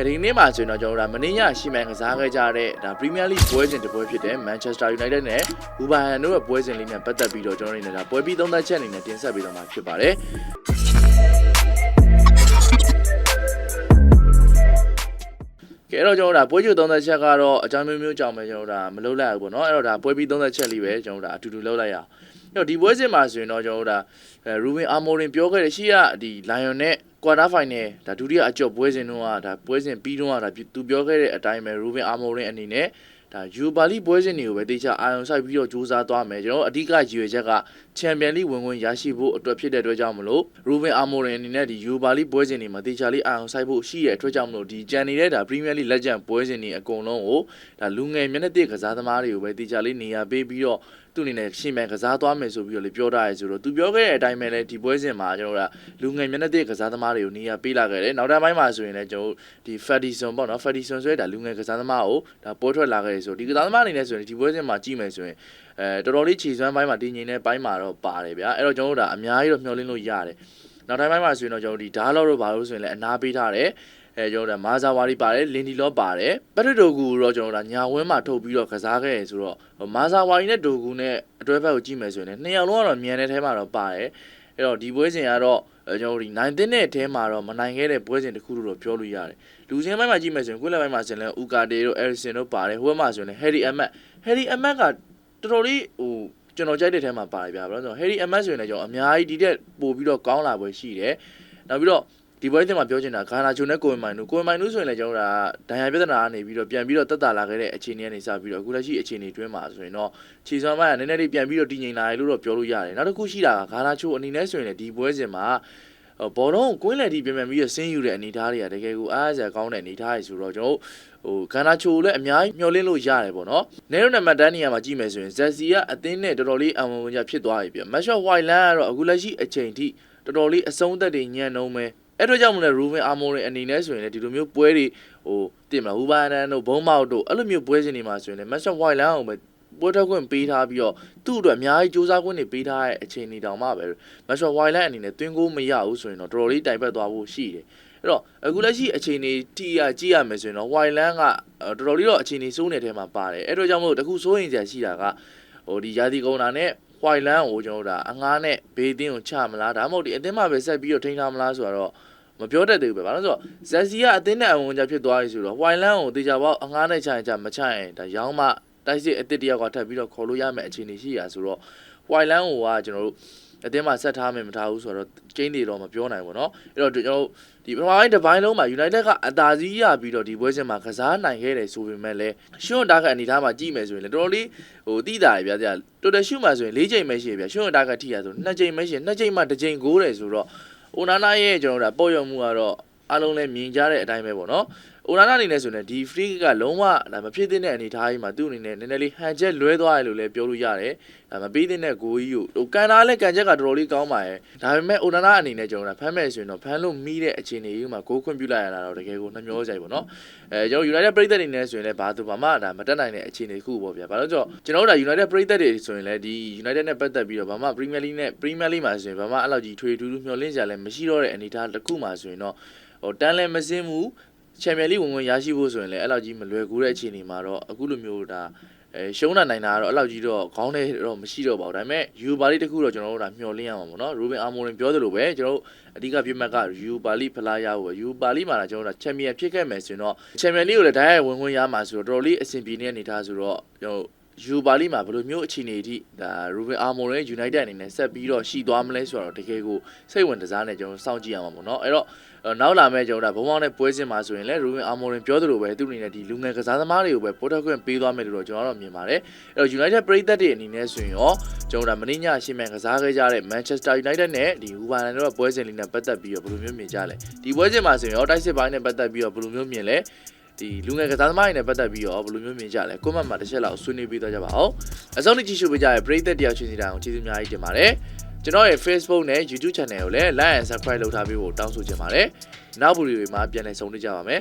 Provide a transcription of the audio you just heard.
ကဲဒီနေ့မှာဆိုရင်တော့ကျွန်တော်တို့ဒါမင်းညရှိမှန်ကစားခဲ့ကြတဲ့ဒါ Premier League ပွဲစဉ်တစ်ပွဲဖြစ်တဲ့ Manchester United နဲ့ Wolverhampton တို့ရဲ့ပွဲစဉ်လေးနဲ့ပတ်သက်ပြီးတော့ကျွန်တော်တို့အနေနဲ့ဒါပွဲပြီးသုံးသပ်ချက်အနေနဲ့တင်ဆက်ပေးတော့မှာဖြစ်ပါတယ်ကဲအဲ့တော့ကျွန်တော်တို့ဒါပွဲကြိုသုံးသက်ချက်ကတော့အကြောင်းမျိုးမျိုးကြောင့်ပဲကျွန်တော်တို့ဒါမလုပ်လိုက်ဘူးပေါ့နော်အဲ့တော့ဒါပွဲပြီးသုံးသက်ချက်လေးပဲကျွန်တော်တို့ဒါအတူတူလုပ်လိုက်ရအောင်အဲ့တော့ဒီပွဲစဉ်မှာဆိုရင်တော့ကျွန်တော်တို့ဒါအဲရူဘင်အာမိုရင်ပြောခဲ့တဲ့ရှိရဒီ Lion နဲ့ quarter final ဒါဒုတိယအကျော်ပွဲစဉ်တုန်းကဒါပွဲစဉ်ပြီးတုန်းကဒါသူပြောခဲ့တဲ့အတိုင်းပဲရူဘင်အာမိုရင်အနေနဲ့ဒါယူပါလီပွဲစဉ်တွေကိုပဲတေချာအာရုံစိုက်ပြီးတော့စူးစမ်းသွားမယ်ကျွန်တော်အဓိကရည်ရွယ်ချက်ကချန်ပီယံလိဝင်ဝင်ရရှိဖို့အတွက်ဖြစ်တဲ့အတွက်ကြောင့်မလို့ရူဘင်အာမိုရင်အနေနဲ့ဒီယူပါလီပွဲစဉ်တွေမှာတေချာလေးအာရုံစိုက်ဖို့ရှိတဲ့အတွက်ကြောင့်မလို့ဒီကြံနေတဲ့ဒါပရီးမီးယားလိလက်ကျန်ပွဲစဉ်တွေအကုန်လုံးကိုဒါလူငယ်မျက်နှာသစ်ကစားသမားတွေကိုပဲတေချာလေးနေရာပေးပြီးတော့သူ့အနေနဲ့ရှင်မြန်ကစားသွားမယ်ဆိုပြီးတော့လေပြောထားရဲဆိုတော့သူပြောခဲ့တဲ့အတိုင်းပဲလေဒီပွဲစဉ်မှာကျွန်တော်တို့ကလူငယ်မျက်နှာသစ်ကစားသမားတွေကိုနေရာပေးလာခဲ့တယ်နောက်တစ်ပိုင်းမှာဆိုရင်လည်းကျွန်တော်တို့ဒီ Fedison ပေါ့နော် Fedison ဆိုတဲ့ဒါလူငယ်ကစားသမားကိုဒါပွဲထွက်လာခဲ့တယ်ဆိုဒီကစားသမားအနေနဲ့ဆိုရင်ဒီပွဲစဉ်မှာကြည့်မယ်ဆိုရင်အဲတော်တော်လေးခြေစွမ်းပိုင်းမှာတင်းငင်တဲ့ပိုင်းမှာတော့ပါတယ်ဗျာအဲ့တော့ကျွန်တော်တို့ဒါအများကြီးတော့မျှော်လင့်လို့ရတယ်နောက်တိုင်းပိုင်းမှာဆိုရင်တော့ကျွန်တော်တို့ဒီဓာတ်လောက်တော့ဘာလို့ဆိုရင်လည်းအနာပေးထားတယ် အဲကျွန်တော်တို့မာဇာဝါရီပါတယ်လင်ဒီလောပါတယ်ပက်ထဒိုကူတော့ကျွန်တော်တို့ညာဝင်းမှာထုတ်ပြီးတော့ကစားခဲ့ရဆိုတော့မာဇာဝါရီနဲ့ဒိုကူနဲ့အတွဲဘက်ကိုကြည့်မယ်ဆိုရင်လည်းနှစ်ယောက်လုံးကတော့မြန်တဲ့ထဲမှာတော့ပါတယ်အဲ့တော့ဒီပွဲစဉ်ကတော့ကျွန်တော်တို့ဒီနိုင်တဲ့နဲ့အဲမှာတော့မနိုင်ခဲ့တဲ့ပွဲစဉ်တစ်ခုလို့တော့ပြောလို့ရတယ်လူချင်းပိုင်းမှာကြည့်မယ်ဆိုရင်ကွင်းလက်ပိုင်းမှာဆိုရင်လည်းဥကာတေတို့အဲရစ်ဆင်တို့ပါတယ်ဟိုဘက်မှာဆိုရင်လည်းဟယ်ရီအမတ်ဟယ်ရီအမတ်ကတော်တော်လေးဟိုကျွန်တော်ကြိုက်တဲ့ထဲမှာပါတယ်ဗျာဘာလို့လဲဆိုတော့ဟယ်ရီအမတ်ဆိုရင်လည်းကျွန်တော်အများကြီးဒီတက်ပို့ပြီးတော့ကောင်းလာပွဲရှိတယ်နောက်ပြီးတော့ ဒီပွဲတင်မှာပြောချင်တာဂါနာချိုနဲ့ကိုဝင်မိုင်တို့ကိုဝင်မိုင်တို့ဆိုရင်လည်းကျွန်တော်တို့ကဒဏ်ရာပြဿနာကနေပြီးတော့ပြန်ပြီးတော့တက်တာလာခဲ့တဲ့အခြေအနေကနေစပြီးတော့အခုလက်ရှိအခြေအနေတွင်းမှာဆိုရင်တော့ခြေစွမ်းပိုင်းကနည်းနည်းလေးပြန်ပြီးတော့တည်ငြိမ်လာတယ်လို့တော့ပြောလို့ရတယ်နောက်တစ်ခုရှိတာကဂါနာချိုအနေနဲ့ဆိုရင်လည်းဒီပွဲစဉ်မှာဘောလုံးကိုကွင်းလယ်တီပြန်ပြန်ပြီးတော့ဆင်းယူတဲ့အနေအထားတွေကတကယ်ကိုအားအစရာကောင်းတဲ့အနေအထားတွေဆိုတော့ကျွန်တော်ဟိုဂါနာချိုလည်းအများကြီးမျှော်လင့်လို့ရတယ်ပေါ့နော်။နေရိုနံပါတ်10နေရာမှာကြည့်မယ်ဆိုရင်ဇက်စီကအသင်းနဲ့တော်တော်လေးအံဝင်ဝင်ကြဖြစ်သွားပြီပြ။မက်ရှော့ဝိုင်လန်ကတော့အခုလက်ရှိအချိန်ထိတော်တော်လေးအဆုံးသက်တွေညံ့နှုံးပဲ။ အဲ့တော့ကြောင့်မလဲရူဘင်အာမိုရင်အနေနဲ့ဆိုရင်လည်းဒီလိုမျိုးပွဲတွေဟိုတင်မလားဟူဘာနန်တို့ဘုံမောက်တို့အဲ့လိုမျိုးပွဲစဉ်တွေမှာဆိုရင်လည်းမက်ရှော့ဝိုင်လန်အောင်ပဲပွဲထွက်ခွင့်ပေးထားပြီးတော့သူ့အတွက်အများကြီးစူးစမ်းခွင့်တွေပေးထားတဲ့အချိန်တွေတောင်မှပဲမက်ရှော့ဝိုင်လန်အနေနဲ့တွင်းကိုမရဘူးဆိုရင်တော့တော်တော်လေးတိုင်ပတ်သွားဖို့ရှိတယ်အဲ့တော့အခုလက်ရှိအခြေအနေတီးရကြည့်ရမယ်ဆိုရင်တော့ဝိုင်လန်ကတော်တော်လေးတော့အခြေအနေစိုးနေတဲ့မှာပါတယ်အဲ့တော့ကြောင့်မလို့တခုစိုးရင်စရာရှိတာကဟိုဒီယာတီကုံတာနဲ့ဝိုင်လန်ကိုကျွန်တော်တို့ဒါအငားနဲ့ဘေးတင်းကိုချမလားဒါမှမဟုတ်ဒီအသင်းမှာပဲဆက်ပြီးတော့ထိန်းထားမလားဆိုတော့ မပြောတတ်သေးဘူးပဲဘာလို့လဲဆိုတော့ဇက်စီကအသင်းနဲ့အဝင်ကြဖြစ်သွားပြီဆိုတော့ဝိုင်လန်ကိုတေချာပေါက်အငားနဲ့ချရင်ချမချရင်ဒါရောင်းမှတိုက်စစ်အသစ်တယောက်ကထပ်ပြီးတော့ခေါ်လို့ရမယ့်အခြေအနေရှိရာဆိုတော့ဝိုင်လန်ကိုကကျွန်တော်တို့အတင်းမှာဆက်ထားမယ်မထားဘူးဆိုတော့ကျင်းတွေတော့မပြောနိုင်ဘူးเนาะအဲ့တော့ကျွန်တော်တို့ဒီပထမပိုင်းတစ်ပိုင်းလုံးမှာ United ကအသာစီးရပြီးတော့ဒီပွဲစဉ်မှာကစားနိုင်ခဲ့တယ်ဆိုပေမဲ့လည်းရှွန့်တာကအနေထားမှာကြည့်မယ်ဆိုရင်လည်းတော်တော်လေးဟိုတိတာရပြကြတော်တော်ရှုမှာဆိုရင်၄ချိန်ပဲရှိပြရှွန့်တာကထိရဆို2ချိန်ပဲရှိ2ချိန်မှ2ချိန်ဂိုးတယ်ဆိုတော့ အိုနာနာရဲ့ကျွန်တော်တို့ကပေါ့ရုံမှုကတော့အားလုံးလည်းမြင်ကြတဲ့အတိုင်းပဲပေါ့နော်။အိုနာနာအနေနဲ့ဆိုရင်ဒီ free ကလုံးဝဒါမဖြစ်တဲ့အနေအထားကြီးမှာသူ့အနေနဲ့နည်းနည်းလေးဟန်ချက်လွဲသွားတယ်လို့လည်းပြောလို့ရတယ်။ဒါမပေးတဲ့ဂိုးကြီးကိုဟိုကန်တာလည်းကန်ချက်ကတော်တော်လေးကောင်းပါရဲ့။ဒါပေမဲ့အိုနာနာအနေနဲ့ကျွန်တော်တို့ဖမ်းမဲ့ဆိုရင်တော့ဖမ်းလို့မိတဲ့အခြေအနေကြီးမှာဂိုးခွင့်ပြုလိုက်ရတာတော့တကယ်ကိုနှမျောကြိုက်ပေါ့နော်။အဲကျွန်တော် United ပြည်သက်အနေနဲ့ဆိုရင်လည်းဘာသူဘာမှဒါမတက်နိုင်တဲ့အခြေအနေတစ်ခုပေါ့ဗျာ။ဘာလို့ဆိုတော့ကျွန်တော်တို့ဒါ United ပြည်သက်တွေဆိုရင်လည်းဒီ United နဲ့ပတ်သက်ပြီးတော့ဘာမှ Premier League နဲ့ Premier League မှာဆိုရင်ဘာမှအဲ့လောက်ကြီးထွေထူးထူးမျှော်လင့်ကြလည်းမရှိတော့တဲ့အနေအထားတစ်ခုမှာဆိုရင်တော့ဟိုတန်းလည်းမစင်းဘူး ချန်ပီယံလိဝင်ဝင်ရရှိဖို့ဆိုရင်လည်းအဲ့လောက်ကြီးမလွယ်ကူတဲ့အခြေအနေမှာတော့အခုလိုမျိုးဒါအဲရှုံးတာနိုင်တာကတော့အဲ့လောက်ကြီးတော့ခေါင်းထဲတော့မရှိတော့ပါဘူးဒါပေမဲ့ယူပါလီတခုတော့ကျွန်တော်တို့ဒါမျှော်လင့်ရမှာပေါ့နော်ရူဘင်အာမိုရင်ပြောသလိုပဲကျွန်တော်တို့အဓိကပြတ်မှတ်ကယူပါလီဖလားရဖို့ယူပါလီမှာတော့ကျွန်တော်တို့ချန်ပီယံဖြစ်ခဲ့မယ်ဆိုရင်တော့ချန်ပီယံလိကိုလည်းတိုင်းရဝင်ဝင်ရမှာဆိုတော့တော်တော်လေးအဆင်ပြေနေတဲ့အနေထားဆိုတော့ကျွန်တော် ယူပါလီမှာဘယ်လိုမျိုးအခြေအနေအထိဒါရူဘင်အာမိုရင် United အနေနဲ့ဆက်ပြီးတော့ရှိသွားမလဲဆိုတော့တကယ်ကိုစိတ်ဝင်စားနေကျွန်တော်စောင့်ကြည့်ရမှာပေါ့နော်အဲ့တော့နောက်လာမဲ့ကျွန်တော်တို့ဘုံဘောင်းနဲ့ပွဲစဉ်မှာဆိုရင်လည်းရူဘင်အာမိုရင်ပြောသလိုပဲသူ့အနေနဲ့ဒီလူငယ်ကစားသမားတွေကိုပဲပို့တက်ခွင့်ပေးသွားမယ်လို့တော့ကျွန်တော်တို့မြင်ပါတယ်အဲ့တော့ United ပရိသတ်တွေအနေနဲ့ဆိုရင်ရောကျွန်တော်တို့မင်းညရှင်းမှန်ကစားခဲ့ကြတဲ့ Manchester United နဲ့ဒီဟူဘာလန်တို့ပွဲစဉ်လေးနဲ့ပတ်သက်ပြီးတော့ဘယ်လိုမျိုးမြင်ကြလဲဒီပွဲစဉ်မှာဆိုရင်ရောတိုက်စစ်ပိုင်းနဲ့ပတ်သက်ပြီးတော့ဘယ်လိုမျိုးမြင်လဲ ဒီလူငယ်ကစားသမားတွေနဲ့ပတ်သက်ပြီးတော့ဘယ်လိုမျိုးမြင်ကြလဲကွန်မန့်မှာတစ်ချက်လောက်ဆွေးနွေးပေးသွားကြပါဦးအဆုံးထိကြည့်ရှုပေးကြတဲ့ပရိသတ်တယောက်ချင်းစီတိုင်းကိုကျေးဇူးအများကြီးတင်ပါတယ်ကျွန်တော်ရဲ့ Facebook နဲ့ YouTube Channel ကိုလည်း Like and Subscribe လုပ်ထားပေးဖို့တောင်းဆိုချင်ပါတယ်နောက်ဗီဒီယိုတွေမှာပြန်လည်ဆုံတွေ့ကြပါမယ်